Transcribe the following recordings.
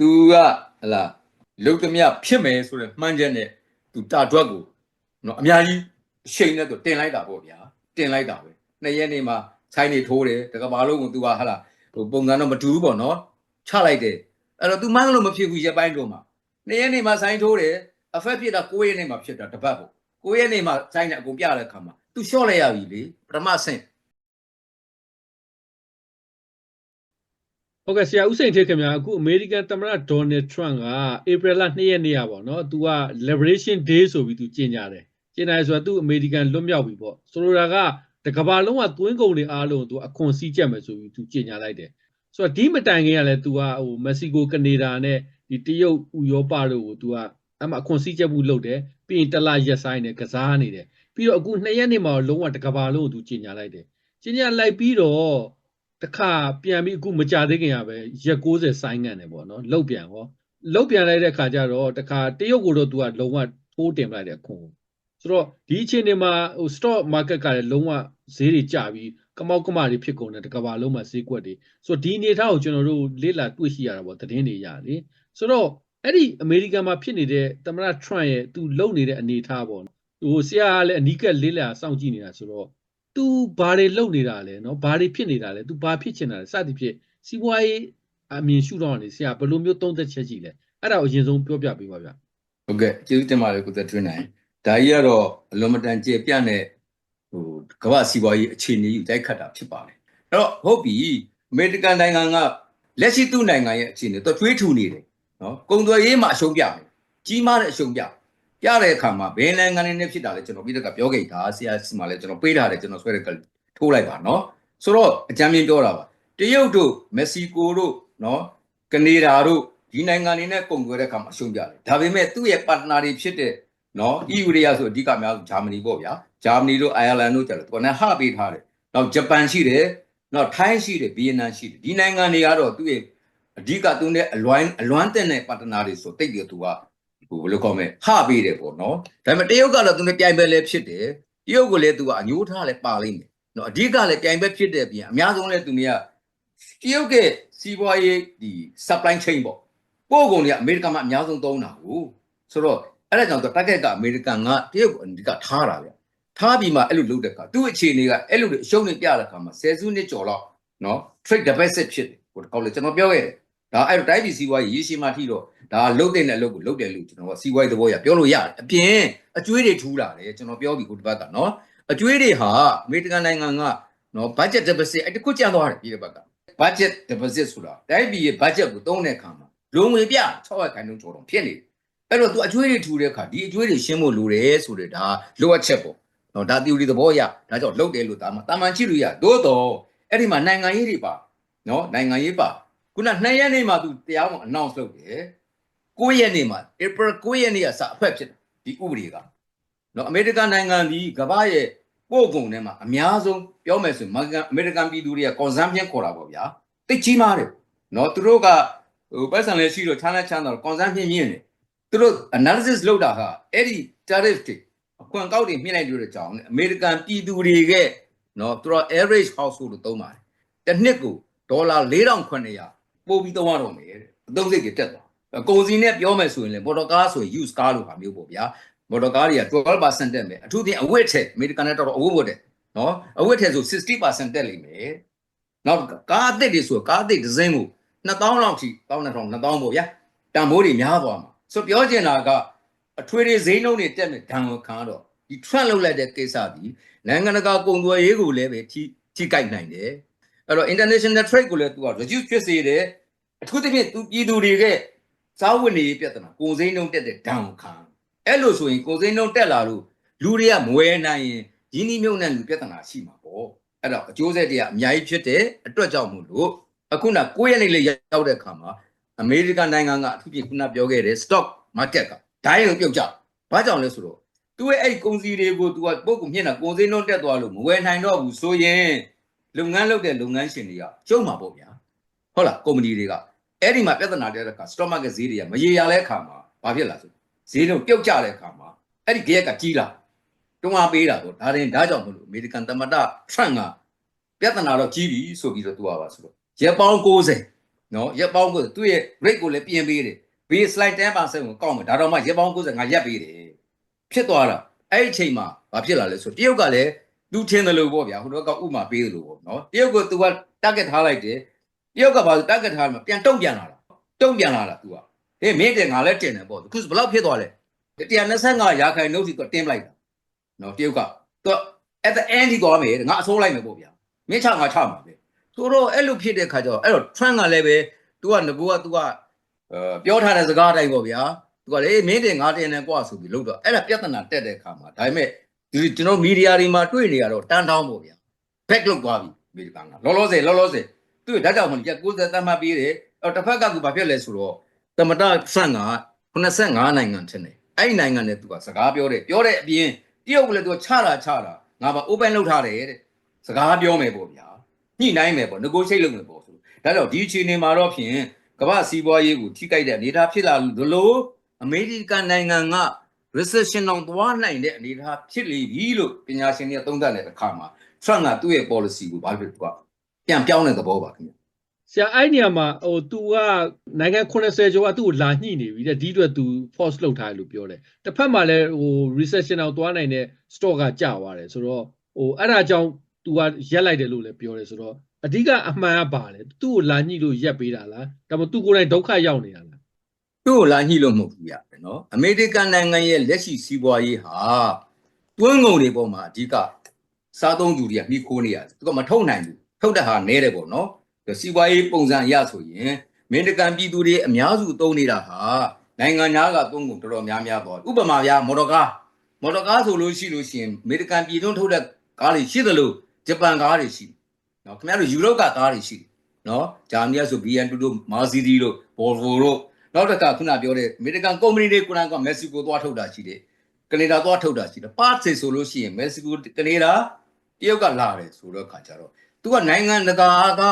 သူကဟလာလုတ်သမျှဖြစ်မယ်ဆိုတဲ့မှန်းချက်နဲ့သူတာတွက်ကိုနော်အများကြီးအချိန်နဲ့သူတင်လိုက်တာပေါ့ဗျာတင်လိုက်တာပဲနှစ်ရက်နေမှာဆိုင်းနေထိုးတယ်တကဘာလုံးကသူကဟလာဟိုပုံစံတော့မတူဘူးပေါ့နော်ချလိုက်တယ်အဲ့တော့ तू မှန်းလို့မဖြစ်ဘူးရက်ပိုင်းတော့မှာနှစ်ရက်နေမှာဆိုင်းထိုးတယ်အဖက်ဖြစ်တာကိုယ့်ရဲ့နေမှာဖြစ်တာတပတ်ပေါ့ကိုယ့်ရဲ့နေမှာဆိုင်းတဲ့အကုန်ပြတဲ့ခါမှာ तू လျှော့လိုက်ရပြီလေပထမဆင့် ဟုတ်ကဲ့ဆရာဦးစိန်ထေခင်ဗျာအခုအမေရိကန်သမ္မတဒေါ်နယ်ထရန့်ကဧပြီလ2ရက်နေ့ရပေါ့နော်သူက liberation day ဆိုပြီးသူကြေညာတယ်ကြေညာရဆိုတော့သူအမေရိကန်လွတ်မြောက်ပြီပေါ့ဆိုလိုတာကတကဘာလုံးကသွင်းကုန်တွေအားလုံးသူအခွန်စည်းကြက်မယ်ဆိုပြီးသူကြေညာလိုက်တယ်ဆိုတော့ဒီမတိုင်ခင်ကလည်းသူကဟိုမက္ဆီကိုကနေဒါနဲ့ဒီတရုတ်ဥရောပတို့ကိုသူကအမှအခွန်စည်းကြက်မှုလုပ်တယ်ပြီးရင်တလရက်ဆိုင်နဲ့ကစားနေတယ်ပြီးတော့အခု2ရက်နေ့မှာလုံးဝတကဘာလုံးကိုသူကြေညာလိုက်တယ်ကြေညာလိုက်ပြီးတော့ တခါပြန်ပြီးအခုမကြသေးခင်ကပဲရက်60ဆိုင်းငံ့တယ်ပေါ့နော်လောက်ပြန်ဟောလောက်ပြန်လိုက်တဲ့ခါကျတော့တခါတရုတ်ကိုတော့ तू ကလုံးဝထိုးတင်ပလိုက်တယ်အခုဆိုတော့ဒီအချိန်တွေမှာဟို stock market ကလည်းလုံးဝဈေးတွေကျပြီးကမောက်ကမတွေဖြစ်ကုန်တယ်တကဘာလုံးမှာဈေးကွက်တွေဆိုတော့ဒီအနေထားကိုကျွန်တော်တို့လေ့လာတွေ့ရှိရတာပေါ့သတင်းတွေရလေဆိုတော့အဲ့ဒီအမေရိကန်မှာဖြစ်နေတဲ့သမ္မတ Trump ရဲ့သူလုပ်နေတဲ့အနေအထားပေါ့ဟိုဆရာကလည်းအနီးကပ်လေးလာစောင့်ကြည့်နေတာဆိုတော့ तू ဘာတွေလုပ်နေတာလဲเนาะဘာတွေဖြစ်နေတာလဲ तू ဘာဖြစ်ချင်တာလဲစသည်ဖြင့်စီးပွားရေးအမြင်ရှုထောင့်ကနေဆရာဘယ်လိုမျိုးသုံးသက်ချက်ရှိလဲအဲ့ဒါကိုအရင်ဆုံးပြောပြပေးပါဗျာ ဟုတ်ကဲ့ကျေးဇူးတင်ပါတယ်ကိုသက်ထွန်းနိုင်ဒါကြီးကတော့အလွန်မတန်ကျေပြန့်တဲ့ဟိုကမ္ဘာစီးပွားရေးအခြေအနေကြီးတိုက်ခတ်တာဖြစ်ပါတယ်အဲ့တော့ဟုတ်ပြီအမေရိကန်နိုင်ငံကလက်ရှိသူ့နိုင်ငံရဲ့အခြေအနေတော့တွေးထူနေတယ်နော်ကုန်သွယ်ရေးမှာအရှုံးပြတယ်ကြီးမားတဲ့အရှုံးပြ ပြတဲ့အခါမှာဘယ်နိုင်ငံတွေနဲ့ဖြစ်တာလဲကျွန်တော်ပြီးတော့ကပြောခဲ့တာဆရာစီမှာလဲကျွန်တော်ပေးထားတယ်ကျွန်တော်ဆွဲတဲ့ကထိုးလိုက်ပါနော်ဆိုတော့အကြမ်းမြင်ပြောတာပါတရုတ်တို့မက္ကဆီကိုတို့နော်ကနေဒါတို့ဒီနိုင်ငံတွေနဲ့ကုန်သွယ်တဲ့အခါမှာအရှုံးပြတယ်ဒါပေမဲ့သူ့ရဲ့ partner တွေဖြစ်တဲ့နော် EU တွေကဆိုအဓိကအများဂျာမနီပေါ့ဗျာဂျာမနီတို့အိုင်ယာလန်တို့ကျတော့သူကလည်းဟပေးထားတယ်နောက်ဂျပန်ရှိတယ်နောက်ထိုင်းရှိတယ်ဗီယက်နမ်ရှိတယ်ဒီနိုင်ငံတွေကတော့သူ့ရဲ့အဓိကသူနဲ့အလွမ်းအလွမ်းတဲ့တဲ့ partner တွေဆိုတိတ်ပြီးသူက ဟိုဘယ်လိုခေါ်မလဲဟပေးတယ်ပေါ့နော်ဒါပေမဲ့တရုတ်ကတော့သူနဲ့ပြိုင်ပဲလဲဖြစ်တယ်တရုတ်ကလည်းသူကအညိုးထားလဲပါလိမ့်မယ်နော်အဓိကလည်းပြိုင်ပဲဖြစ်တဲ့ပြင်အများဆုံးလဲသူတွေကတရုတ်ကစီးပွားရေးဒီ supply chain ပေါ့ပို့ကုန်တွေကအမေရိကန်မှာအများဆုံးသုံးတာကိုဆိုတော့အဲ့ဒါကြောင့်တက်ခက်ကအမေရိကန်ကတရုတ်ကိုအဓိကထားတာဗျထားပြီးမှအဲ့လိုလုပ်တဲ့အခါသူ့အခြေအနေကအဲ့လိုအရှုံးနေပြတဲ့အခါမှာဆယ်စုနှစ်ကျော်တော့နော် trade deficit ဖြစ်တယ်ဟိုကောက်လေကျွန်တော်ပြောခဲ့တယ် ဒါအဲ့တော့တိုင်းပြည်စီးပွားရေးရေရှည်မှထိတော့ဒါလုတ်တဲ့အလုပ်ကိုလုတ်တယ်လို့ကျွန်တော်ကစီးပွားရေးသဘောရပြောလို့ရတယ်အပြင်အကျွေးတွေထူးလာတယ်ကျွန်တော်ပြောပြီကိုတစ်ပတ်ကနော်အကျွေးတွေဟာအမေရိကန်နိုင်ငံကနော် budget deficit အဲ့တခုကျန်သွားတယ်ပြည်တစ်ပတ်က budget deficit ဆိုတာတိုင်းပြည်ရဲ့ budget ကိုသုံးတဲ့အခါမှာလုံငွေပြ600ခိုင်နှုန်းကျော်တော့ဖြစ်နေတယ်အဲ့တော့ तू အကျွေးတွေထူတဲ့အခါဒီအကျွေးတွေရှင်းဖို့လိုတယ်ဆိုတဲ့ဒါလိုအပ်ချက်ပေါ့နော်ဒါ theory သဘောရဒါကြောင့်လုတ်တယ်လို့ဒါမှတာမန်ကြည့်လို့ရသို့တော့အဲ့ဒီမှာနိုင်ငံရေးတွေပါနော်နိုင်ငံရေးပါ ခုန2ရက်နေ့မှာ तू တရားဝင် announce လုပ်တယ်9ရက်နေ့မှာ April 9ရက်နေ့ကစအဖက်ဖြစ်တယ်ဒီဥပဒေကနော်အမေရိကန်နိုင်ငံဒီကမ္ဘာရဲ့ပို့ကုန်ထဲမှာအများဆုံးပြောမယ်ဆိုရင်အမေရိကန်ပြည်သူတွေက consumption ခေါ်တာပေါ့ဗျာတိတ်ကြီးမားတယ်နော်သူတို့ကဟိုပတ်စံလည်းရှိတော့ချမ်းသာချမ်းသာတော့ consumption မြင့်တယ်သူတို့ analysis လုပ်တာဟာအဲ့ဒီ tariff တွေအခွန်ကောက်တွေမြင့်လိုက်လို့တဲ့ကြောင်းအမေရိကန်ပြည်သူတွေကနော်သူတို့ average household လို့သုံးပါတယ်တစ်နှစ်ကိုဒေါ်လာ4900 ပို့ပြီးသုံးရတော့မယ်တဲ့အသုံးစိတ်တွေတက်သွားကုန်စည်နဲ့ပြောမယ်ဆိုရင်လေမော်တော်ကားဆိုရင် use car လို့ဟာမျိုးပေါ့ဗျာမော်တော်ကားတွေက12%တက်မယ်အထူးသဖြင့်အဝတ်ထက်အမေရိကန်နဲ့တော့အဝတ်ဝတ်တယ်နော်အဝတ်ထက်ဆို60%တက်လိမ့်မယ်နောက်ကားအသစ်တွေဆိုကားအသစ်ဒီဇိုင်းကို2000လောက်ထိ1200 2000ပေါ့ဗျာတန်ဖိုးတွေများသွားမှာဆိုပြောချင်တာကအထွေတွေဈေးနှုန်းတွေတက်မယ်ဒဏ်ကိုခံတော့ဒီ trend လောက်လိုက်တဲ့ကိစ္စဒီနိုင်ငံတကာကုန်သွယ်ရေးကိုလည်းပဲထိထိကြိုက်နိုင်တယ်အဲ့တော့ international trade ကိုလည်းသူက reduce ဖြစ်စေတယ် အထူးသဖြင့်သူပြည်သူတွေကစားဝတ်နေရေးပြဿနာကုန်စည်နှုန်းတက်တဲ့ဒဏ်ကိုခံအဲ့လိုဆိုရင်ကုန်စည်နှုန်းတက်လာလို့လူတွေကမဝယ်နိုင်ရင်ရင်းနှီးမြုပ်နှံလူပြဿနာရှိမှာပေါ့အဲ့တော့အကျိုးဆက်တွေကအများကြီးဖြစ်တဲ့အတွက်ကြောင့်မို့လို့အခုန9ရက်နေ့လေးရောက်တဲ့အခါမှာအမေရိကန်နိုင်ငံကအထူးဖြင့်ခုနပြောခဲ့တဲ့ stock market ကဒိုင်းရုံပြုတ်ကြဘာကြောင့်လဲဆိုတော့သူရဲ့အဲ့ကုန်စည်တွေကိုသူကပုတ်ကူမြင့်တာကုန်စည်နှုန်းတက်သွားလို့မဝယ်နိုင်တော့ဘူးဆိုရင်လုပ်ငန်းလုပ်တဲ့လုပ်ငန်းရှင်တွေကကျုံမှာပေါ့ဗျာဟုတ်လားကုမ္ပဏီတွေက အဲ့ဒီမှာပြဿနာတက်တဲ့အခါ stock market ဈေးတွေကမရေရာတဲ့အခါမှာဘာဖြစ်လာဆိုဈေးလုံးပြုတ်ကျတဲ့အခါမှာအဲ့ဒီကြက်ကကြီးလာတွန်းအားပေးတာပေါ့ဒါရင်ဒါကြောင့်မလို့အမေရိကန်သမ္မတထရန့်ကပြဿနာတော့ကြီးပြီဆိုပြီးတော့သူကပါဆိုတော့ရက်ပေါင်း90နော်ရက်ပေါင်းကိုသူ့ရဲ့ rate ကိုလည်းပြင်ပေးတယ် base slide 10%ကိုကောက်မယ်ဒါတော့မှရက်ပေါင်း90ငါရက်ပေးတယ်ဖြစ်သွားတာအဲ့ဒီအချိန်မှာဘာဖြစ်လာလဲဆိုတရုတ်ကလည်းသူထင်တယ်လို့ပေါ့ဗျာဟိုတော့ကဥမာပေးတယ်လို့ပေါ့နော်တရုတ်က तू က target ထားလိုက်တယ် တရုတ်ကဘာလို့ target ထားမှာပြန်တုံ့ပြန်လာတာတုံ့ပြန်လာတာ तू ကဟေးမင်းတင်ငါလည်းတင်တယ်ပေါ့ခုဘယ်လောက်ဖြစ်သွားလဲ125ရာခိုင်နှုန်းစီကတင်းပလိုက်တာနော်တရုတ်က तू at the end ဒီသွားမယ်တဲ့ငါအစိုးလိုက်မယ်ပေါ့ဗျာမင်းချငါချမှာပဲဆိုတော့အဲ့လိုဖြစ်တဲ့ခါကျတော့အဲ့တော့ trend ကလည်းပဲ तू ကငကူက तू ကအဲပြောထားတဲ့စကားအတိုင်းပေါ့ဗျာ तू ကလေမင်းတင်ငါတင်တယ်ကွာဆိုပြီးလို့တော့အဲ့ဒါပြဿနာတက်တဲ့ခါမှာဒါပေမဲ့ဒီကျွန်တော်မီဒီယာတွေမှာတွေ့နေရတော့တန်းတောင်းပေါ့ဗျာ back လုပ်သွားပြီအမေရိကန်ကလောလောဆယ်လောလောဆယ် သူ့ဓာတ်ကြောင့်မလို့90သတ်မှတ်ပြီးတယ်အော်တစ်ဖက်ကသူဘာဖြစ်လဲဆိုတော့တမတာဖရန့်က85နိုင်ငံထင်တယ်အဲ့ဒီနိုင်ငံနဲ့သူကစကားပြောတယ်ပြောတဲ့အပြင်တရုတ်ကလည်းသူကချတာချတာငါပါ open လုပ်ထားတယ်တဲ့စကားပြောမယ်ပေါ့ဗျာညှိနှိုင်းမယ်ပေါ့ negotiate လုပ်မယ်ပေါ့ဆိုဒါကြောင့်ဒီအခြေအနေမှာတော့ဖြင့်ကမ္ဘာစီးပွားရေးကိုထိခိုက်တဲ့အနေအထားဖြစ်လာလို့အမေရိကန်နိုင်ငံက recession တော့သွားနိုင်တဲ့အနေအထားဖြစ်လေပြီလို့ပညာရှင်တွေကသုံးသပ်တဲ့အခါမှာ Trump ကသူ့ရဲ့ policy ကိုဘာဖြစ်သူက ပြန်ပြောင်းတဲ့သဘောပါခင်ဗျ ဆရာအဲ့နေရာမှာဟို तू ကနိုင်ငံ80ကျော်ကသူ့ကိုလာညှိနေပြီတဲ့ဒီအတွက် तू force လုပ်ထားတယ်လို့ပြောတယ်တစ်ဖက်မှာလည်းဟို recession အောင်သွားနိုင်တဲ့ stock ကကျသွားတယ်ဆိုတော့ဟိုအဲ့ဒါကြောင့် तू ကရက်လိုက်တယ်လို့လည်းပြောတယ်ဆိုတော့အဓိကအမှန်ကပါတယ်သူ့ကိုလာညှိလို့ရက်ပေးတာလားဒါမှမဟုတ် तू ကိုယ်တိုင်ဒုက္ခရောက်နေတာလား သူ့ကိုလာညှိလို့မဟုတ်ဘူးဗျနော်အမေရိကန်နိုင်ငံရဲ့လက်ရှိစီးပွားရေးဟာတွင်းငုံတွေပေါ်မှာအဓိကစားသုံးသူတွေကမိခိုးနေရတယ်သူကမထုတ်နိုင်ဘူး ထုတ်တဲ့ဟာနဲတယ်ပေါ့နော်စီးပွားရေးပုံစံအရဆိုရင်အမေရိကန်ပြည်သူတွေအများစုသုံးနေတာဟာနိုင်ငံသားကသုံးကုန်တော်တော်များများပေါ့ဥပမာဗျာမော်တော်ကားမော်တော်ကားဆိုလို့ရှိလို့ရှိရင်အမေရိကန်ပြည်တွင်းထုတ်တဲ့ကားတွေရှိသလိုဂျပန်ကားတွေရှိနော်ခင်ဗျားတို့ယူရိုပကကားတွေရှိနော်ဂျာမနီကဆို BMW တို့ Mercedes တို့ Volvo တို့နောက်တစ်ခါခုနပြောတဲ့အမေရိကန်ကုမ္ပဏီတွေကိုယ်တိုင်ကမက္ကဆီကိုသွားထုတ်တာရှိတယ်ကနေဒါသွားထုတ်တာရှိတယ်ပါတ်စေဆိုလို့ရှိရင်မက္ကဆီကိုကနေဒါတရုတ်ကလာတယ်ဆိုတော့ခါကြတော့ သူကနိုင်ငံတကာက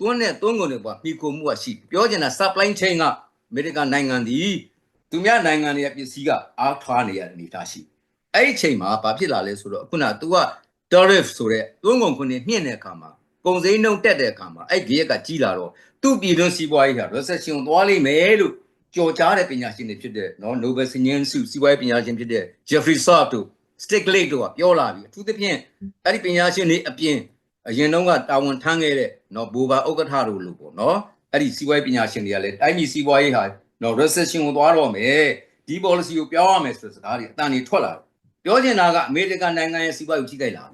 တွန်းနဲ့တွန်းကုန်တွေပေါ့မိခိုမှုကရှိပြောချင်တာ supply chain ကအမေရိကန်နိုင်ငံဒီသူများနိုင်ငံတွေရဲ့ပစ္စည်းကအားထွားနေရတဲ့အနေအထားရှိအဲ့ဒီအချိန်မှာဘာဖြစ်လာလဲဆိုတော့ခုနက तू က tariff ဆိုတဲ့တွန်းကုန်ခွန်းတွေမြင့်တဲ့အခါမှာကုန်စည်နှုန်းတက်တဲ့အခါမှာအဲ့ဒီရက်ကကြီးလာတော့သူ့ပြည်တွင်းစီးပွားရေးဟာ recession သွားလိမ့်မယ်လို့ကြော်ကြားတဲ့ပညာရှင်တွေဖြစ်တဲ့နော် Nobel စညင်းစုစီးပွားရေးပညာရှင်ဖြစ်တဲ့ Jeffrey Sachs တို့ Stiglitz တို့ကပြောလာပြီအထူးသဖြင့်အဲ့ဒီပညာရှင်တွေအပြင် အရင်တုန်းကတာဝန်ထမ်းခဲ့တဲ့နော်ဘူဘာဥက္ကဋ္ဌတို့လို့ပေါ့နော်အဲ့ဒီစီးပွားရေးပညာရှင်တွေကလည်းတိုင်းပြည်စီးပွားရေးဟာနော် recession ကိုသွားတော့မယ်ဒီ policy ကိုပြောင်းရမယ်ဆိုတဲ့စကားတွေအတန်တွေထွက်လာတယ်ပြောချင်တာကအမေရိကန်နိုင်ငံရဲ့စီးပွားရေးကိုထိခိုက်လာတယ်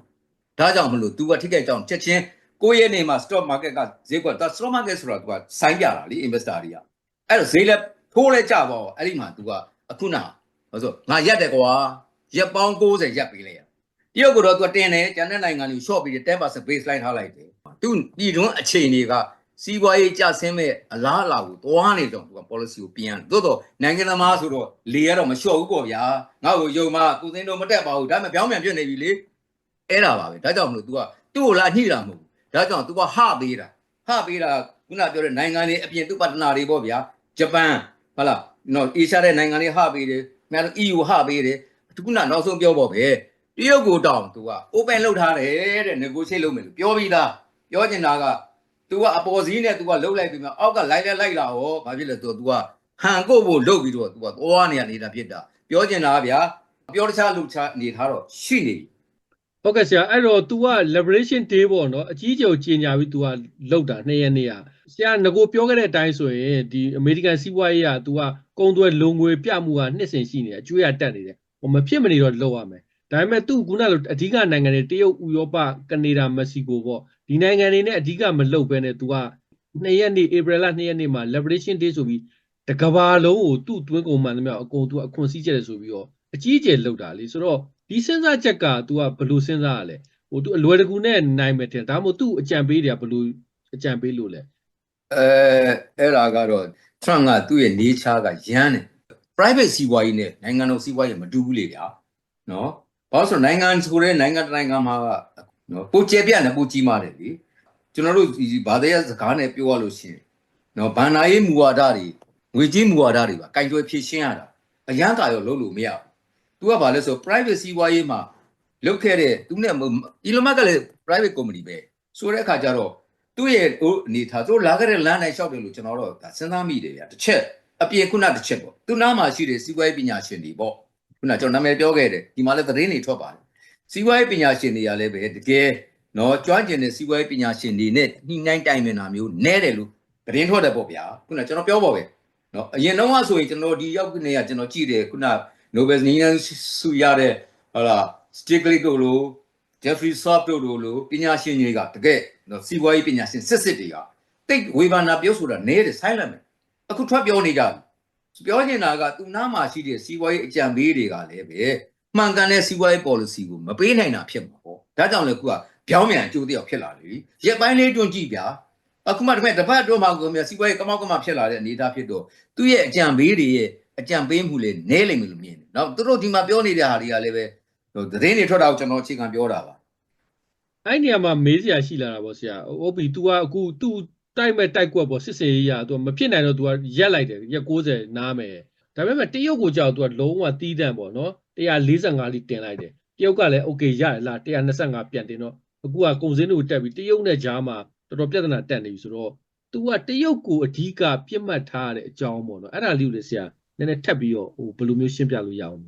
ဒါကြောင့်မလို့ तू ကထိခိုက်ကြောင်းချက်ချင်းကိုယ့်ရဲ့နေမှာ stock market ကဈေးကွက် stock market ဆိုတာ तू ကစိုင်းပြတာလी investor တွေကအဲ့တော့ဈေးလည်း ထိုးလဲကြပါဦးအဲ့ဒီမှာ तू ကအခုနာဟောဆိုငါရက်တယ်ကွာရက်ပေါင်း60ရက်ပေးလိုက်ရ တရုတ်ကတော့သူတင်တယ်ကျန်တဲ့နိုင်ငံတွေ short ပြီး10% baseline ထားလိုက်တယ်သူပြည်တွင်းအခြေအနေကစီးပွားရေးကျဆင်းမဲ့အလားအလာကိုသွားနေတော့သူက policy ကိုပြန်သို့တော့နိုင်ငံသမားဆိုတော့လေရတော့မလျှော့ဘူးပေါ့ဗျာငါ့ကိုယုံမကိုသိန်းတို့မတက်ပါဘူးဒါပေမဲ့ပြောင်းပြန်ပြစ်နေပြီလေအဲ့ဒါပါပဲဒါကြောင့်မလို့ तू ကသူ့ကိုလာညှိတာမဟုတ်ဘူးဒါကြောင့် तू ကဟပေးတာဟပေးတာခုနပြောတဲ့နိုင်ငံတွေအပြင်သူ့ပတ္တနာတွေပေါ့ဗျာဂျပန်ဟုတ်လားနော်အေရှားတဲ့နိုင်ငံတွေဟပေးတယ်မြန် EU ဟပေးတယ်ခုနနောက်ဆုံးပြောပေါ့ဗျ တရုတ်ကိုတောင် तू က open လုပ်ထားတယ်တဲ့ negotiate လုပ်မယ်လို့ပြောပြီးသားပြောချင်တာက तू ကအပေါ်စီးနဲ့ तू ကလှုပ်လိုက်ပြီးမှအောက်ကလိုက်လိုက်လိုက်လာဟောဘာဖြစ်လဲ तू ကဟန်ကိုဖို့လှုပ်ပြီးတော့ तू ကသွားနေရနေတာဖြစ်တာပြောချင်တာကဗျာပြောတခြားလှုပ်ချနေထားတော့ရှိနေပြီဟုတ်ကဲ့ဆရာအဲ့တော့ तू က liberation day ပေါ့နော်အကြီးအကျယ်ကြီးညာပြီး तू ကလှုပ်တာနှစ်ရက်နေရဆရာငကိုပြောခဲ့တဲ့အတိုင်းဆိုရင်ဒီ American စီးပွားရေးက तू ကကုံသွဲလုံငွေပြမှုကနှစ်စင်ရှိနေတယ်အကျွေးရတက်နေတယ်ဟိုမဖြစ်မနေတော့လှုပ်ရမယ် ဒါပေမဲ့ तू ခုနလိုအဓိကနိုင်ငံတွေတရုတ်ဥရောပကနေဒါမက္ကဆီကိုပေါ့ဒီနိုင်ငံတွေနဲ့အဓိကမလောက်ဘဲနဲ့ तू ကနှစ်ရက်နေ့ April လ2ရက်နေ့မှာ liberation day ဆိုပြီးတကဘာလုံးကိုသူ့တွင်းကုန်မှန်သမျှအကုန် तू အခွန်စည်းချက်တယ်ဆိုပြီးတော့အကြီးအကျယ်လောက်တာလေဆိုတော့ဒီစဉ်းစားချက်က तू ကဘယ်လိုစဉ်းစားရလဲ ဟိုသူအလွယ်တကူနဲ့နိုင်မယ်တဲ့ဒါမှမဟုတ်သူ့အကြံပေးတွေကဘယ်လိုအကြံပေးလို့လဲ အဲအဲ့ဒါကတော့ Trump ကသူ့ရဲ့ nature ကရမ်းတယ် private စီးပွားရေးနဲ့နိုင်ငံတော်စီးပွားရေးမတူဘူးလေဗျာနော် ဘာလို့ဆိုတော့နိုင်ငံဆိုတဲ့နိုင်ငံတစ်နိုင်ငံမှာကနော်ပိုကျယ်ပြန့်တယ်ပိုကြီးမားတယ်လေကျွန်တော်တို့ဒီဘာသာရေးစကားနဲ့ပြောရလို့ရှိရင်နော်ဘန္နာရေးမူဝါဒတွေငွေကြေးမူဝါဒတွေပါကင်တွယ်ဖြည့်ရှင်းရတာအရန်ကာရောလုပ်လို့မရဘူး तू ကဘာလဲဆို private စီးပွားရေးမှာလုပ်ခဲ့တဲ့သူနဲ့ Elon Musk ကလည်း private company ပဲဆိုတဲ့အခါကျတော့သူ့ရဲ့ဟိုအနေထားသူတို့လာခဲ့တဲ့လမ်းတိုင်းလျှောက်တယ်လို့ကျွန်တော်တို့ဒါစဉ်းစားမိတယ်ဗျာတစ်ချက်အပြင်ခုနတစ်ချက်ပေါ့သူနားမှာရှိတဲ့စီးပွားရေးပညာရှင်တွေပေါ့ ခုနကျွန်တော်နာမည်ပြောခဲ့တယ်ဒီမှာလည်းသတင်းတွေထွက်ပါတယ်စီးပွားရေးပညာရှင်တွေကလည်းပဲတကယ်နော်ကြွားကျင်တဲ့စီးပွားရေးပညာရှင်တွေနဲ့ညှိနှိုင်းတိုင်ပင်တာမျိုးနဲတယ်လို့သတင်းထွက်တယ်ပေါ့ဗျာခုနကျွန်တော်ပြောပါပဲနော်အရင်တော့ကဆိုရင်ကျွန်တော်ဒီရောက်ကနေကကျွန်တော်ကြည့်တယ်ခုန Nobel နည်းနည်းစုရတဲ့ဟလာ Stiglitz တို့လို Jeffrey Sachs တို့လိုလိုပညာရှင်တွေကတကယ်နော်စီးပွားရေးပညာရှင်စစ်စစ်တွေကတိတ်ဝေဘာနာပြောဆိုတာနဲတယ် silent ပဲအခုထွက်ပြောနေကြပြီ ပြောနေတာကသူနားမှာရှိတဲ့စီးပွားရေးအကြံပေးတွေကလည်းပဲမှန်ကန်တဲ့စီးပွားရေး policy ကိုမပေးနိုင်တာဖြစ်မှာပေါ့ဒါကြောင့်လေခုကပြောင်းမြန်အကျိုးတရားဖြစ်လာပြီရက်ပိုင်းလေးတွန့်ကြည့်ဗျာအခုမှတပတ်တပတ်တော့မှကိုမြစီးပွားရေးကမောက်ကမဖြစ်လာတဲ့အနေအထားဖြစ်တော့သူ့ရဲ့အကြံပေးတွေရဲ့အကြံပေးမှုလေးနဲလိမ့်မယ်လို့မြင်တယ်။နောက်သူတို့ဒီမှာပြောနေတဲ့ဟာတွေကလည်းပဲဟိုသတင်းတွေထွက်တာကိုကျွန်တော်အခြေခံပြောတာပါအဲ့နေရာမှာမေးစရာရှိလာတာပေါ့ဆရာဟုတ်ပြီ तू ကအခု तू တိုက်မဲ့တိုက်ကွက်ပေါ့စစ်စေးကြီးကသူကမဖြစ်နိုင်တော့သူကရက်လိုက်တယ်ရက်60နားမယ်ဒါပေမဲ့တရုတ်ကိုကြောက်သူကလုံးဝတီးတန့်ပေါ့နော်145လီတင်လိုက်တယ်တရုတ်ကလည်း okay ရတယ်လား125ပြန်တင်တော့အခုကကုန်စင်းတွေကိုတက်ပြီးတရုတ်နဲ့ဂျားမှာတော်တော်ပြဿနာတက်နေပြီဆိုတော့သူကတရုတ်ကိုအဓိကပြစ်မှတ်ထားတဲ့အကြောင်းပေါ့နော်အဲ့ဒါလေးကိုလည်းဆရာနည်းနည်းထပ်ပြီးတော့ဟိုဘယ်လိုမျိုးရှင်းပြလို့ရအောင်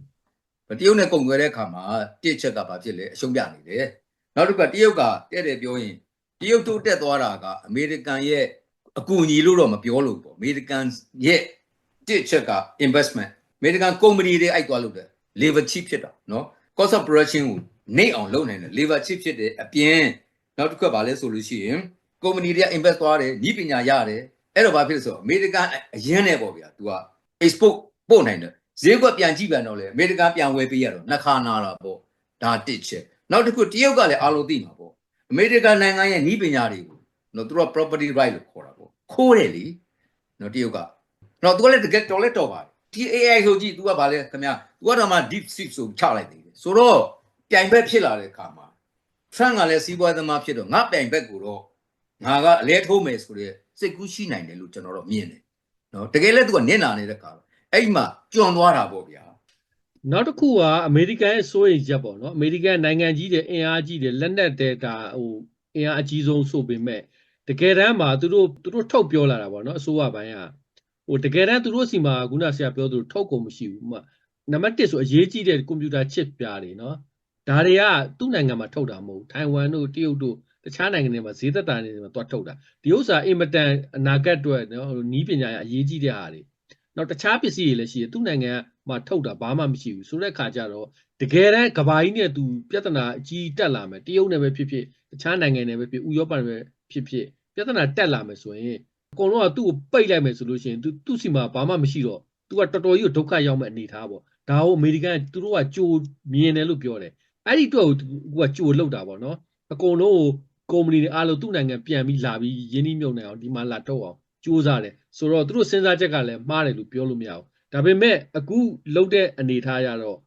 တရုတ်နဲ့ကုန်သွယ်တဲ့အခါမှာတစ်ချက်ကဘာဖြစ်လဲအရှုံးပြနေတယ်နောက်တစ်ခါတရုတ်ကတဲ့တယ်ပြောရင် တရုတ်တို့တက်သွားတာကအမေရိကန်ရဲ့အကူအညီလို့တော့မပြောလို့ပေါ့။အမေရိကန်ရဲ့တစ်ချက်က investment အမေရိကန်ကုမ္ပဏီတွေအိုက်သွားလို့တယ် labor cheap ဖြစ်တာနော်။ cost of production ကိုနှိမ့်အောင်လုပ်နိုင်တယ် labor cheap ဖြစ်တယ်အပြင်နောက်တစ်ခါဘာလဲဆိုလို့ရှိရင်ကုမ္ပဏီတွေက invest သွားတယ်ဤပညာရတယ်အဲ့တော့ဘာဖြစ်လဲဆိုတော့အမေရိကန်အရင်နဲ့ပေါ့ဗျာ तू က export ပို့နိုင်တယ်ဈေးကွက်ပြန်ကြည့်ပြန်တော့လေအမေရိကန်ပြန်ဝယ်ပေးရတော့နှစ်ခါနာတာပေါ့ဒါတစ်ချက်နောက်တစ်ခုတရုတ်ကလည်းအားလုံးသိမှာပေါ့ အမေရိကန်နိုင်ငံရဲ့ဤပညာတွေကိုနော်သူတို့က property right လို့ခေါ်တာပေါ့ခိုးတယ်လीနော်တရုတ်ကနော် तू ကလည်းတကယ်တော်လဲတော်ပါတယ်ဒီ AI ဆိုကြည့် तू ကဘာလဲခင်ဗျာ तू ကတော့မှ deep seek ဆိုချလိုက်တယ်ဆိုတော့ပြိုင်ဘက်ဖြစ်လာတဲ့အခါမှာ Trump ကလည်းစီးပွားသမားဖြစ်တော့ငါပြိုင်ဘက်ကိုတော့ငါကအလဲထိုးမယ်ဆိုတဲ့စိတ်ကူးရှိနိုင်တယ်လို့ကျွန်တော်တို့မြင်တယ်နော်တကယ်လည်း तू ကနင့်နာနေတဲ့အခါအဲ့ဒီမှာကျွံသွားတာပေါ့ဗျာ နောက်တစ်ခုကအမေရိကန်ရဲ့စိုးရိမ်ချက်ပေါ့နော်အမေရိကန်နိုင်ငံကြီးတွေအင်အားကြီးတွေလက်နက်တဲ့ဒါဟိုအင်အားအကြီးဆုံးဆိုပေမဲ့တကယ်တမ်းမှာသူတို့သူတို့ထုတ်ပြောလာတာပေါ့နော်အစိုးရပိုင်းကဟိုတကယ်တမ်းသူတို့စီမှာခုနဆရာပြောသူထုတ်ကုန်မရှိဘူးဥပမာနံပါတ်1ဆိုအရေးကြီးတဲ့ကွန်ပျူတာချစ်ပြားတွေနော်ဒါတွေကသူ့နိုင်ငံမှာထုတ်တာမဟုတ်ဘူးထိုင်ဝမ်တို့တရုတ်တို့တခြားနိုင်ငံတွေမှာဈေးသက်သာနေတွေမှာတွားထုတ်တာဒီဥစ္စာအင်မတန်အနာဂတ်အတွက်နော်ဟိုနီးပညာရဲ့အရေးကြီးတဲ့ဟာတွေနောက်တခြားပစ္စည်းတွေလည်းရှိတယ်သူ့နိုင်ငံ မှာထုတ်တာဘာမှမရှိဘူးဆိုတဲ့အခါကျတော့တကယ်တမ်းကဘာကြီးနဲ့သူပြဿနာအကြီးတက်လာမယ်တရုတ်နဲ့ပဲဖြစ်ဖြစ်တခြားနိုင်ငံနဲ့ပဲဖြစ်ဥရောပနဲ့ပဲဖြစ်ဖြစ်ပြဿနာတက်လာမယ်ဆိုရင်အကုန်လုံးကသူ့ကိုပိတ်လိုက်မယ်ဆိုလို့ရှိရင်သူသူ့စီမှာဘာမှမရှိတော့သူကတော်တော်ကြီးကိုဒုက္ခရောက်မဲ့အနေထားပေါ့ဒါကိုအမေရိကန်ကသူတို့ကကြိုမြင်တယ်လို့ပြောတယ်အဲ့ဒီအတွက်ကိုသူကကြိုလောက်တာပေါ့နော်အကုန်လုံးကိုကုမ္ပဏီတွေအားလုံးသူ့နိုင်ငံပြန်ပြီးလာပြီးရင်းနှီးမြှုပ်နှံအောင်ဒီမှာလာထုတ်အောင်စူးစမ်းတယ်ဆိုတော့သူတို့စဉ်းစားချက်ကလည်းမှားတယ်လို့ပြောလို့မရဘူး ဒါပေမဲ့အခုလုတ်တဲ့အနေထားရတော့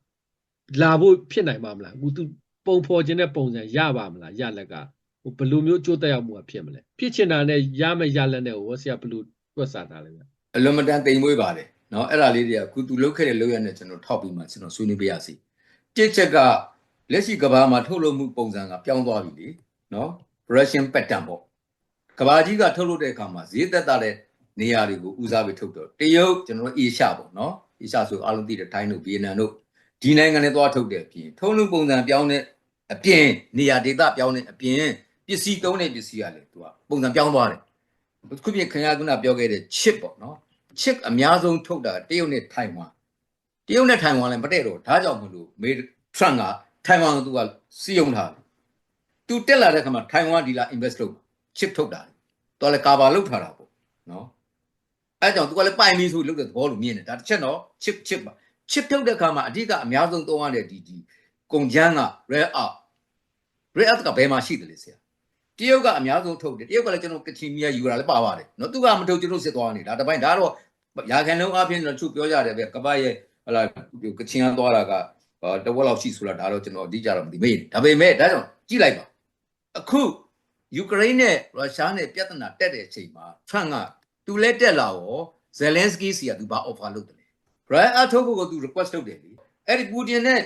လာဖို့ဖြစ်နိုင်ပါမလားအခုသူပုံဖော်ခြင်းတဲ့ပုံစံရပါမလားရလက်ကဟိုဘယ်လိုမျိုးကြိုးတက်ရောက်မှုဖြစ်မလဲဖြစ်ချင်တာနဲ့ရမယ့်ရလက်နဲ့ဟိုဆရာဘယ်လိုတွက်ဆတာလဲဗျအလွန်မတန်တိမ်မွေးပါလေနော်အဲ့ဒါလေးတွေကအခုသူလုတ်ခဲ့တဲ့လုတ်ရနဲ့ကျွန်တော်ထောက်ပြီးမှကျွန်တော်ဆွေးနွေးပြရစီတစ်ချက်ကလက်ရှိကဘာမှာထုတ်လုပ်မှုပုံစံကပြောင်းသွားပြီလေနော် production pattern ပေါ့ကဘာကြီးကထုတ်လုပ်တဲ့အခါမှာဈေးသက်သာတဲ့ နေရာတွေကိုဦးစားပေးထုတ်တော့တရုတ်ကျွန်တော်တို့အေရှားပေါ့နော်အေရှားဆိုအားလုံးသိတဲ့ထိုင်းတို့ဗီယက်နမ်တို့ဒီနိုင်ငံတွေသွားထုတ်တဲ့အပြင်ထုံးလုံးပုံစံပြောင်းတဲ့အပြင်နေရာဒေသပြောင်းတဲ့အပြင်ပစ္စည်းသုံးတဲ့ပစ္စည်းကလည်းသူကပုံစံပြောင်းသွားတယ်ခုပြင်ခင်ဗျားကပြောခဲ့တဲ့ chip ပေါ့နော် chip အများဆုံးထုတ်တာတရုတ်နဲ့ထိုင်ဝမ်တရုတ်နဲ့ထိုင်ဝမ်လည်းမတည့်တော့ဒါကြောင့်မလို့မေထရန့်ကထိုင်ဝမ်ကသူကစီယုံထားတယ်သူတက်လာတဲ့ခါမှာထိုင်ဝမ်ဒီလာ invest လုပ် chip ထုတ်တာတော်လည်းကာဘာလုပ်ထားတာပေါ့နော် အဲကြောင့်သူကလည်းပိုင်ပြီးဆိုလုပ်တဲ့သဘောလိုမြင်တယ်ဒါတစ်ချက်တော့ chip chip ပါ chip ထုတ်တဲ့ခါမှာအဓိကအများဆုံးသုံးရတဲ့ဒီဒီကုန်ချမ်းက rare earth rare earth ကဘယ်မှာရှိတယ်လဲဆရာတရုတ်ကအများဆုံးထုတ်တယ်တရုတ်ကလည်းကျွန်တော်ကချင်မီယာယူတာလည်းပါပါတယ်နော်သူကမထုတ်ကျွန်တော်စစ်သွားနေဒါတပိုင်းဒါတော့ရာခိုင်နှုန်းအပြင်တော့သူပြောကြတယ်ဗျကပတ်ရဲ့ဟလာကချင်ကသွားတာကတဝက်လောက်ရှိဆိုလားဒါတော့ကျွန်တော်အတိအကျတော့မသိမေးဒါပေမဲ့ဒါကြောင့်ကြည့်လိုက်ပါအခုယူကရိန်းနဲ့ရုရှားနဲ့ပြဿနာတက်တဲ့အချိန်မှာဖရန့်က သူလည်းတက်လာရောဇယ်လန်စကီစီကသူဘာ offer လုပ်တယ်ဘရိုင်အထုတ်ဖို့ကသူ request လုပ်တယ်လေအဲ့ဒီပူတင်နဲ့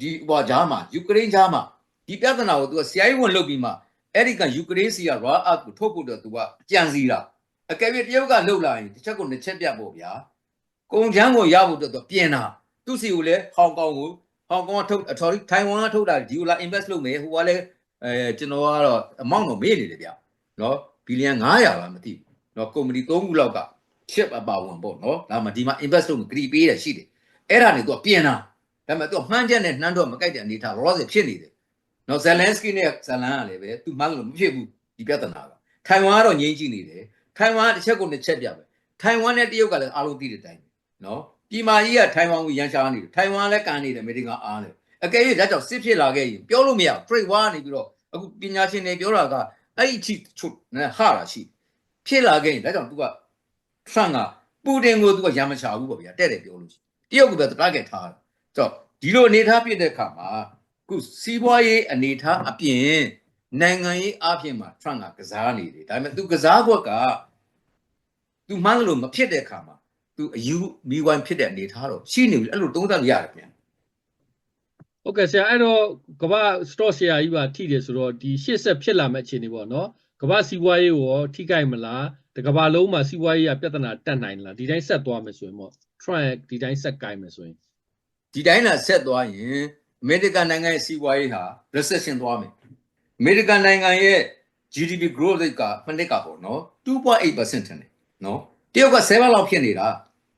ဒီဟိုဂျားမှာယူကရိန်းဂျားမှာဒီပြဿနာကိုသူကဆရာကြီးဝင်လုပ်ပြီးမှအဲ့ဒီကယူကရိန်းစီက raw earth ကိုထုတ်ဖို့တော့သူကကြံစီတာအကယ်၍တရုတ်ကလှုပ်လာရင်တစ်ချက်ကိုနှစ်ချက်ပြတ်ပေါ့ဗျာကုန်ချမ်းကိုရဖို့တော့သူပြင်တာသူစီကိုလည်းဟောင်ကောင်ကိုဟောင်ကောင်ကထုတ် sorry ထိုင်ဝမ်ကထုတ်တာဒီကိုလာ invest လုပ်မယ်ဟိုကလည်းအဲကျွန်တော်ကတော့ amount တော့မေးနေတယ်ဗျာနော်ဘီလီယံ900လားမသိဘူး နော်ကုမ္ပဏီ3ခုလောက်က chip အပါဝင်ပေါ့နော်ဒါမှဒီမှာ invest လုပ်မယ်ဂရီပေးတယ်ရှိတယ်အဲ့ဒါနေသူကပြင်တာဒါပေမဲ့သူကမှန်းချက်နဲ့နှမ်းတော့မကြိုက်တဲ့အနေထားလောလောဆယ်ဖြစ်နေတယ်နော်ဇယ်လန်စကီနဲ့ဇလန်ကလည်းပဲသူမှန်းလို့မဖြစ်ဘူးဒီပြဿနာကထိုင်ဝမ်ကတော့ငြိမ်းကြည့်နေတယ်ထိုင်ဝမ်ကတစ်ချက်ကိုတစ်ချက်ပြပဲထိုင်ဝမ်နဲ့တရုတ်ကလည်းအားလုံးသိတဲ့အတိုင်းပဲနော်ပြည်မာကြီးကထိုင်ဝမ်ကိုရန်ရှာနေတယ်ထိုင်ဝမ်လည်းကန်နေတယ်အမေရိကန်အားတယ်အကယ်၍ဒါကြောင့်စစ်ဖြစ်လာခဲ့ရင်ပြောလို့မရဘူး trade war နေပြီးတော့အခုပညာရှင်တွေပြောတာကအဲ့ဒီအထိချုပ်နဲ့ဟာတာရှိ ဖြစ်လာခဲ့ရင်ဒါကြောင့် तू က Trump ကပူတင်ကို तू ကရမ်းမချဘူးပေါ့ဗျာတဲ့တယ်ပြောလို့ရှိရင်တရုတ်ကပဲ target ထားတာဆိုတော့ဒီလိုအနေထားပြည့်တဲ့အခါမှာ ခုစီးပွားရေးအနေထားအပြင်နိုင်ငံရေးအပြင်မှာ Trump ကကစားနေတယ်ဒါပေမဲ့ तू ကစားခွက်က तू မှန်းလို့မဖြစ်တဲ့အခါမှာ तू အယူမိဝိုင်းဖြစ်တဲ့အနေထားတော့ရှိနေပြီအဲ့လိုသုံးသပ်လို့ရတယ်ပြန် ဟုတ်ကဲ့ဆရာအဲ့တော့ကမ္ဘာ stock share ကြီးပါထိတယ်ဆိုတော့ဒီရှေ့ဆက်ဖြစ်လာမယ့်အခြေအနေပေါ့နော် ကမ္ဘာစီးပွားရေးကိုရောထိခိုက်မလားတကမ္ဘာလုံးမှာစီးပွားရေးကပြဿနာတက်နိုင်လားဒီတိုင်းဆက်သွားမယ်ဆိုရင်ပေါ့ Trump ဒီတိုင်းဆက်ကိုင်းမယ်ဆိုရင်ဒီတိုင်းလာဆက်သွားရင်အမေရိကန်နိုင်ငံရဲ့စီးပွားရေးဟာ recession သွားမယ်အမေရိကန်နိုင်ငံရဲ့ GDP growth rate ကမနစ်ကပေါ့နော်2.8%ထင်တယ်နော်တရုတ်က7လောက်ဖြစ်နေတာ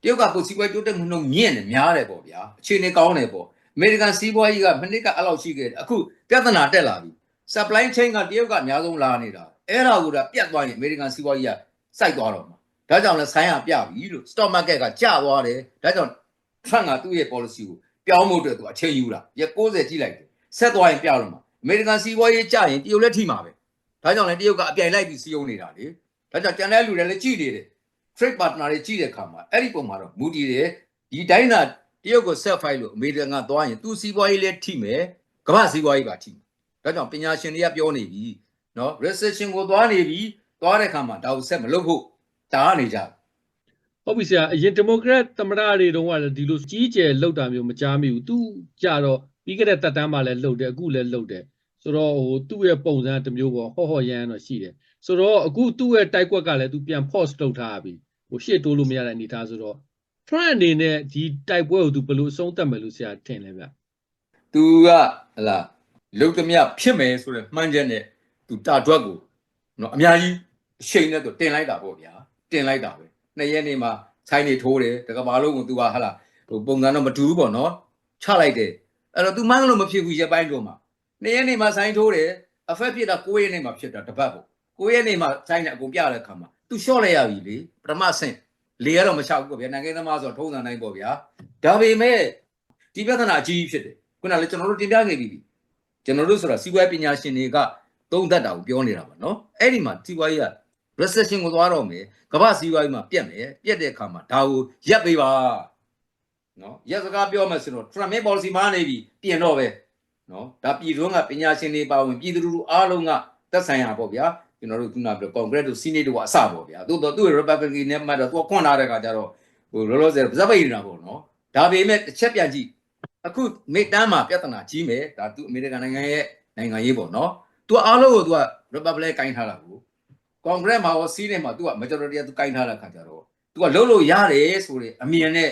တရုတ်ကကိုစီးပွားရေးတိုးတက်မှုနှုန်းမြင့်တယ်များတယ်ပေါ့ဗျာအခြေအနေကောင်းတယ်ပေါ့အမေရိကန်စီးပွားရေးကမနစ်ကအဲ့လောက်ရှိခဲ့တယ်အခုပြဿနာတက်လာပြီ supply chain ကတရုတ်ကအများဆုံးလာနေတာ အဲ့ဒါကိုဒါပြတ်သွားရင်အမေရိကန်စီးပွားရေးကစိုက်သွားတော့မှာဒါကြောင့်လဲဆိုင်းရပြပြီလို့ stock market ကကျသွားတယ်ဒါကြောင့် Trump ကသူ့ရဲ့ policy ကိုပြောင်းဖို့အတွက်သူအချိန်ယူတာရက်60ကြည့်လိုက်တယ်ဆက်သွားရင်ပြောင်းတော့မှာအမေရိကန်စီးပွားရေးကျရင်တရုတ်လည်းထိမှာပဲဒါကြောင့်လည်းတရုတ်ကအပြိုင်လိုက်ပြီးစီးယုံနေတာလေဒါကြောင့်ကျန်တဲ့လူတွေလည်းကြည့်နေတယ် trade partner တွေကြည့်တဲ့အခါမှာအဲ့ဒီပုံမှာတော့မူတည်တယ်ဒီတိုင်းသာတရုတ်ကို set file လို့အမေရိကန်ကသွားရင်သူစီးပွားရေးလည်းထိမယ်ကမ္ဘာစီးပွားရေးပါထိမယ်ဒါကြောင့်ပညာရှင်တွေကပြောနေပြီ နော် recession ကိုသွားနေပြီသွားတဲ့အခါမှာဒါကိုဆက်မလုပ်ဖို့တားနေကြတယ်ဟုတ်ပြီဆရာအရင်ဒီမိုကရက်သမ္မတတွေတုန်းကလည်းဒီလိုကြီးကျယ်လောက်တာမျိုးမကြားမိဘူးသူကြတော့ပြီးခဲ့တဲ့တက်တန်းမှာလည်းလှုပ်တယ်အခုလည်းလှုပ်တယ်ဆိုတော့ဟိုသူ့ရဲ့ပုံစံတစ်မျိုးပေါ့ဟော့ဟော့ရမ်းတော့ရှိတယ်ဆိုတော့အခုသူ့ရဲ့တိုက်ကွက်ကလည်းသူပြန် pause လုပ်ထားပြီဟိုရှေ့တိုးလို့မရတဲ့အနေအထားဆိုတော့ Trump အနေနဲ့ဒီတိုက်ပွဲကိုသူဘယ်လိုအဆုံးသတ်မယ်လို့ဆရာထင်လဲဗျသူကဟလာလုတ်သမျှဖြစ်မယ်ဆိုတဲ့မှန်းချက်နဲ့ သူတာတွက်ကိုနော်အများကြီးအချိန်နဲ့သူတင်လိုက်တာပေါ့ဗျာတင်လိုက်တာပဲနှစ်ရက်နေမှာဆိုင်နေထိုးတယ်တကဘာလုံးကိုသူကဟလာဟိုပုံစံတော့မတူဘူးပေါ့နော်ချလိုက်တယ်အဲ့တော့သူမှန်းလို့မဖြစ်ဘူးရက်ပိုင်းတော့မှာနှစ်ရက်နေမှာဆိုင်ထိုးတယ်အဖက်ဖြစ်တာ9ရက်နေမှာဖြစ်တာတပတ်ပေါ့9ရက်နေမှာဆိုင်နေအကုန်ပြတဲ့အခါမှာသူလျှော့လိုက်ရပြီလေပထမဆင့်လေကတော့မချဘူးပေါ့ဗျာနိုင်ငံသမားဆိုတော့ထုံးစံတိုင်းပေါ့ဗျာဒါပေမဲ့ဒီပြဿနာအကြီးကြီးဖြစ်တယ်ခုနကလည်းကျွန်တော်တို့တင်ပြခဲ့ပြီးပြီကျွန်တော်တို့ဆိုတာစီးပွားရေးပညာရှင်တွေက သုံးသပ်တာကိုပြောနေတာပါနော်အဲ့ဒီမှာစီးပွားရေးက recession ကိုသွားတော့မယ်ကမ္ဘာစီးပွားရေးမှာပြက်မယ်ပြက်တဲ့အခါမှာဒါကိုရက်ပေးပါနော်ရက်စကားပြောမယ်ဆိုတော့ Trump ရဲ့ policy မှာနေပြီပြင်တော့ပဲနော်ဒါပြည်တွင်းကပညာရှင်တွေပါဝင်ပြည်သူလူထုအားလုံးကသက်ဆိုင်ရာပေါ့ဗျာကျွန်တော်တို့ခုနပြော Congress တို့ Senate တို့ကအစပေါ့ဗျာသို့တော့သူ့ရဲ့ Republican နဲ့မှတော့သူကခွန်လာတဲ့ခါကျတော့ဟိုလောလောဆယ်ဇက်ပိတ်နေတာပေါ့နော်ဒါပေမဲ့တစ်ချက်ပြန်ကြည့်အခုမိတန်းမှာပြဿနာကြီးမယ်ဒါသူအမေရိကန်နိုင်ငံရဲ့နိုင်ငံရေးပေါ့နော် သူအားလုံးကိုသူက republic ကိုင်းထားတာကို congress မှာရောစီးနေမှာသူက majority ကသူကိုင်းထားတဲ့ခါကျတော့သူကလှုပ်လို့ရတယ်ဆိုတဲ့အမြင်နဲ့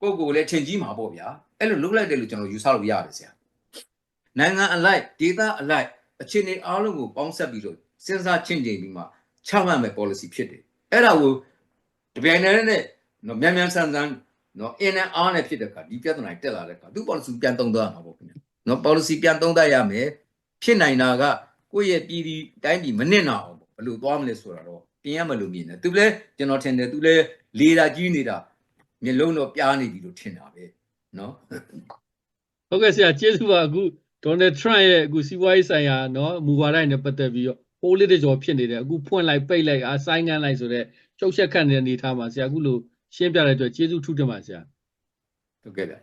ကိုယ့်ကိုယ်လည်းထင်ကြီးမှာပေါ့ဗျာအဲ့လိုလှုပ်လိုက်တယ်လို့ကျွန်တော်ယူဆလို့ရတယ်ဆရာနိုင်ငံအလိုက်ဒေသအလိုက်အခြေအနေအားလုံးကိုပေါင်းဆက်ပြီးတော့စဉ်းစားချင့်ချိန်ပြီးမှချမှတ်မဲ့ policy ဖြစ်တယ်အဲ့ဒါကိုတပြိုင်တည်းနဲ့နော်မြန်မြန်ဆန်ဆန်နော်အင်းနဲ့အားနဲ့ဖြစ်တဲ့အခါဒီပြဿနာတက်လာတဲ့အခါသူ policy ပြန်သုံးသပ်ရမှာပေါ့ခင်ဗျာနော် policy ပြန်သုံးသပ်ရမယ် ဖြစ်နိုင်တာကကိုယ့်ရဲ့ပြည်ဒီတိုင်းပြည်မနစ်နာအောင်ပေါ့ဘယ်လိုသွားမလဲဆိုတာတော့ပြင်ရမလို့မြင်တယ်သူလည်းကျွန်တော်ထင်တယ်သူလည်းလေတာကြီးနေတာမျက်လုံးတော့ပြားနေပြီလို့ထင်တာပဲနော် ဟုတ်ကဲ့ဆရာကျေးဇူးပါအခု Donald Trump ရဲ့အခုစီးပွားရေးဆိုင်ရာเนาะမူဝါဒတွေနဲ့ပတ်သက်ပြီးတော့ဟိုးလေးတကြောဖြစ်နေတယ်အခုဖွင့်လိုက်ပိတ်လိုက်အားဆိုင်းငံ့လိုက်ဆိုတော့ချုပ်ချက်ခတ်နေတဲ့အနေအထားမှာဆရာအခုလိုရှင်းပြတဲ့အတွက်ကျေးဇူးထူးတင်ပါဆရာ ဟုတ်ကဲ့ဗျ